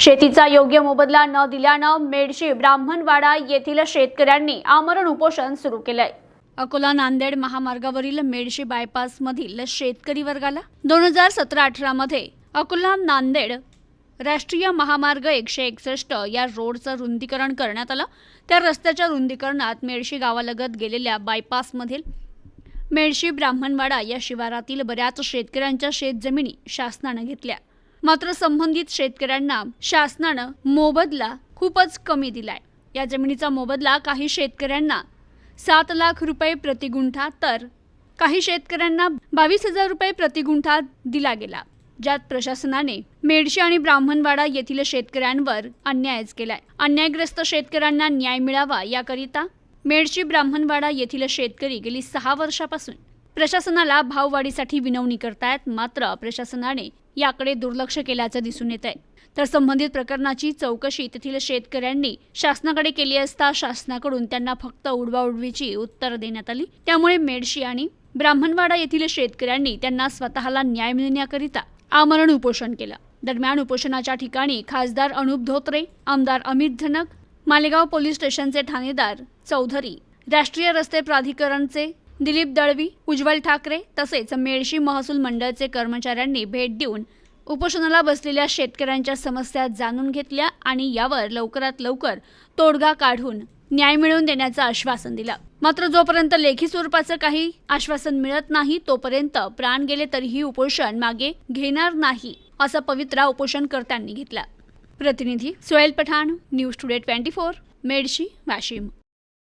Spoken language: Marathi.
शेतीचा योग्य मोबदला न दिल्यानं मेडशी ब्राह्मणवाडा येथील शेतकऱ्यांनी आमरण उपोषण सुरू केलंय. अकोला नांदेड महामार्गावरील मेडशी बायपासमधील शेतकरी वर्गाला दोन हजार सतरा अठरामध्ये अकोला नांदेड राष्ट्रीय महामार्ग एकशे एकसष्ट या रोडचं रुंदीकरण करण्यात आलं. त्या रस्त्याच्या रुंदीकरणात मेडशी गावालगत गेलेल्या बायपासमधील मेडशी ब्राह्मणवाडा या शिवारातील बऱ्याच शेतकऱ्यांच्या शेतजमिनी शासनानं घेतल्या. मात्र संबंधित शेतकऱ्यांना शासनानं मोबदला खूपच कमी दिलाय. या जमिनीचा मोबदला काही शेतकऱ्यांना सात लाख रुपये प्रतिगुंठा तर काही शेतकऱ्यांना बावीस हजार रुपये प्रतिगुंठा दिला गेला ज्यात प्रशासनाने मेडशी आणि ब्राह्मणवाडा येथील शेतकऱ्यांवर अन्यायच केलाय. अन्यायग्रस्त शेतकऱ्यांना न्याय मिळावा याकरिता मेडशी ब्राह्मणवाडा येथील शेतकरी गेली सहा वर्षापासून प्रशासनाला भाववाढीसाठी विनवणी करतायत मात्र प्रशासनाने याकडे दुर्लक्ष केल्याचं दिसून येत आहे तर संबंधित प्रकरणाची चौकशी तेथील शेतकऱ्यांनी शासनाकडे केली असता शासनाकडून त्यांना फक्त उडवाउडवीची उत्तर देण्यात आली. त्यामुळे मेडशी आणि ब्राह्मणवाडा येथील शेतकऱ्यांनी त्यांना स्वतःला न्याय मिळण्याकरिता आमरण उपोषण केलं. दरम्यान उपोषणाच्या ठिकाणी खासदार अनुप धोत्रे आमदार अमित धनक मालेगाव पोलीस स्टेशनचे ठाणेदार चौधरी राष्ट्रीय रस्ते प्राधिकरणचे दिलीप दळवी उज्ज्वल ठाकरे तसेच मेळशी महसूल मंडळचे कर्मचाऱ्यांनी भेट देऊन उपोषणाला बसलेल्या शेतकऱ्यांच्या समस्या जाणून घेतल्या आणि यावर लवकरात लवकर तोडगा काढून न्याय मिळवून देण्याचं आश्वासन दिलं. मात्र जोपर्यंत लेखी स्वरूपाचं काही आश्वासन मिळत नाही तोपर्यंत प्राण गेले तरीही उपोषण मागे घेणार नाही असा पवित्रा उपोषणकर्त्यांनी घेतला. प्रतिनिधी Sohel Pathan news today twenty four Medshi Washim.